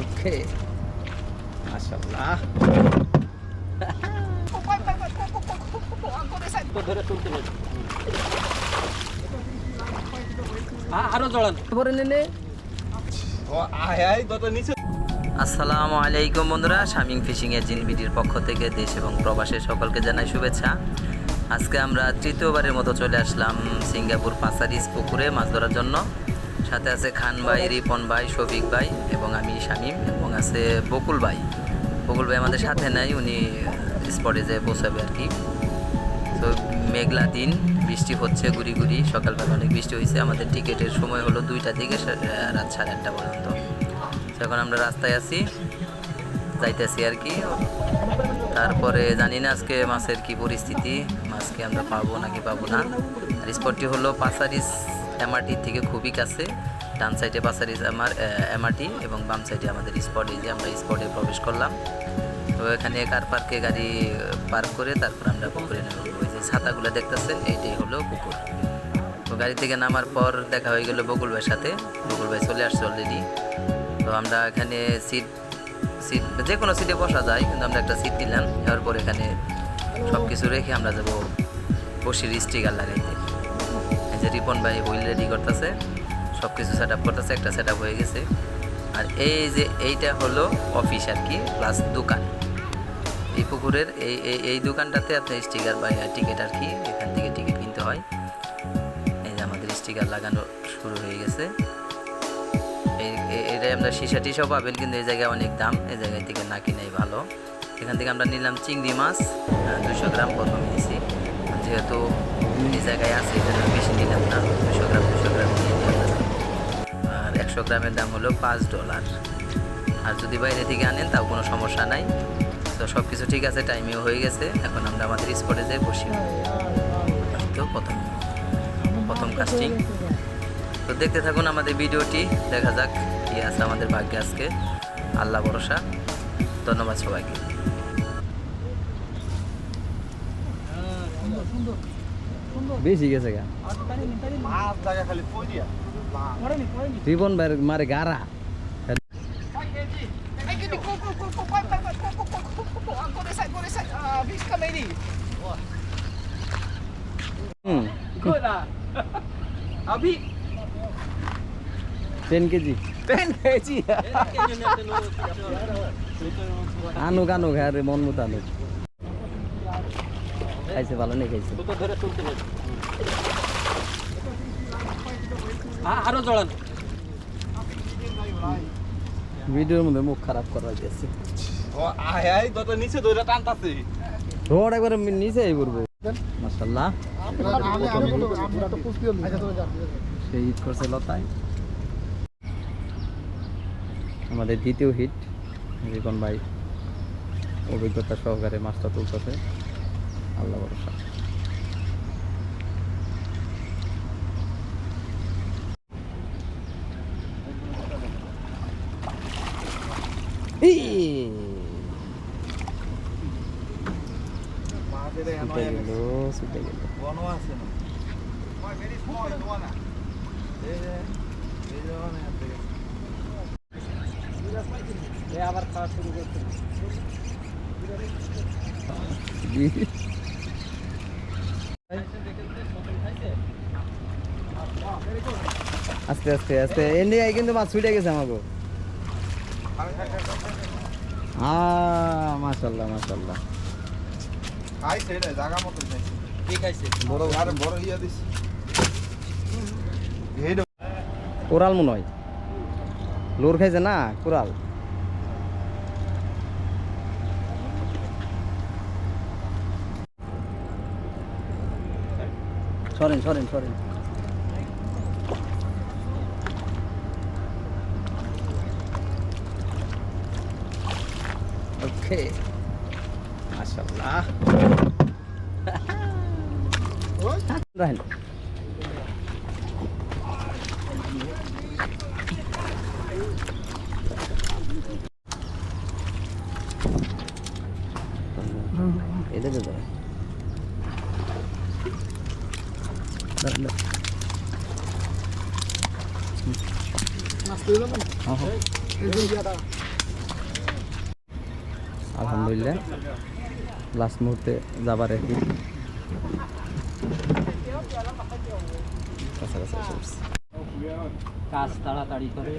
ওকে। মাশাআল্লাহ। হবে আরও জড়ান। নিলে। আসসালামু আলাইকুম বন্ধুরা শামিং ফিশিং এর জিন বিডির পক্ষ থেকে দেশ এবং প্রবাসের সকলকে জানাই শুভেচ্ছা। আজকে আমরা তৃতীয়বারের মতো চলে আসলাম সিঙ্গাপুর পাসারিস পুকুরে মাছ ধরার জন্য। সাথে আছে খান ভাই, রিপন ভাই, শফিক ভাই এবং আমি শামিম এবং আছে বকুল ভাই। বকুল ভাই আমাদের সাথে নাই, উনি স্পটে যেয়ে পৌঁছাবে আর কি। তো মেঘলা দিন, বৃষ্টি হচ্ছে গুড়ি গুড়ি, সকালবেলা অনেক বৃষ্টি হয়েছে। আমাদের টিকিটের সময় হলো দুইটা থেকে রাত সাড়ে আটটা পর্যন্ত। এখন আমরা রাস্তায় আছি, যাইতেছি আর কি। তারপরে জানি না আজকে মাছের কি পরিস্থিতি, মাছকে আমরা পাবো নাকি পাবো না। আর স্পটটি হলো পাসারিস এমআরটি থেকে খুবই কাছে। ডান সাইডে পাসারিস আমার এমআরটি এবং বাম সাইডে আমাদের স্পট এই যে আমরা স্পটে প্রবেশ করলাম। তো এখানে কার পার্কে গাড়ি পার্ক করে তারপর আমরা পুকুরে নেমে ওই যে ছাতাগুলো দেখতেছেন, এইটাই হলো পুকুর। তো গাড়ি থেকে নামার পর দেখা হয়ে গেল বকুল ভাইয়ের সাথে। বকুল ভাই চলে আসছে অলরেডি তো আমরা এখানে সিট সিট যে কোনো সিটে বসা যায়, কিন্তু আমরা একটা সিট দিলাম, দেওয়ার পর এখানে সব কিছু রেখে আমরা যাব বসির স্টিকার লাগাইতে। এই যে রিপন ভাই হুইল রেডি করতেছে সব কিছু সেট আপ করতেছে, একটা সেট আপ হয়ে গেছে। আর এই যে এইটা হলো অফিস আর কি প্লাস দোকান। এই পুকুরের, এই এই এই দোকানটাতে আপনার স্টিকার বা টিকিট আর কি, এখান থেকে টিকিট কিনতে হয়। এই যে আমাদের স্টিকার লাগানো শুরু হয়ে গেছে। এই এ- এটাই আমরা সীসা টিসাও পাবেন, কিন্তু এই জায়গায় অনেক দাম। এই জায়গায় থেকে না কিনাই ভালো। এখান থেকে আমরা নিলাম চিংড়ি মাছ দুশো গ্রাম প্রথম নিয়েছি যেহেতু এই জায়গায় আছে এই জন্য বেশি নিলাম না। দুশো গ্রাম দুশো গ্রাম নিয়ে আর একশো গ্রামের দাম হলো পাঁচ ডলার। আর যদি বাইরে থেকে আনেন, তাও কোনো সমস্যা নাই। তো সব কিছু ঠিক আছে, টাইমেও হয়ে গেছে। এখন আমরা আমাদের স্পটে যাই, বসি। তো প্রথম প্রথম কাস্টিং তো দেখতে থাকুন আমাদের ভিডিওটি। দেখা যাক কি আছে আমাদের ভাগ্যে আজকে। আল্লাহ ভরসা। ধন্যবাদ সবাইকে। বেশি গেছে গা। রিবন ভাইয়ের মারে গারা হুম। Ten KG. Ten KG? আনুক আনুক হ্যাঁ মন মতো আনুক। খাইছে ভালো নেই খাইছে। আরও জড়ান ভিডিওর মধ্যে মুখ খারাপ করা গেছে নিচে ধরে সেই ঈদ করছে লতায়। আমাদের দ্বিতীয় হিট রিপন ভাই অভিজ্ঞতা সহকারে মাছটা তুলতেছে। আল্লাহ ভরসা। আছে না ওই ভেরি স্মল ওয়ান এই যে এই যে ওয়ান আছে এ আবার খাওয়া শুরু করতে আস্তে আস্তে। আস্তে ইন্ডিয়ায় কিন্তু মাছ ছুটে গেছে আমাকে মাশাল্লাহ মাশাল্লাহ। খাইছে রে জায়গা মতো ঠিক আছে বড় আর বড় ইয়া দিস এই কোরাল মনে হয় লোর খাইছে না কোরাল সরেন সরেন সরেন। ওকে। মাশাআল্লাহ। রাহেন এটা দাঁড়ান আলহামদুলিল্লাহ লাস্ট মুহূর্তে যাবার আর। কাজ তাড়াতাড়ি করে।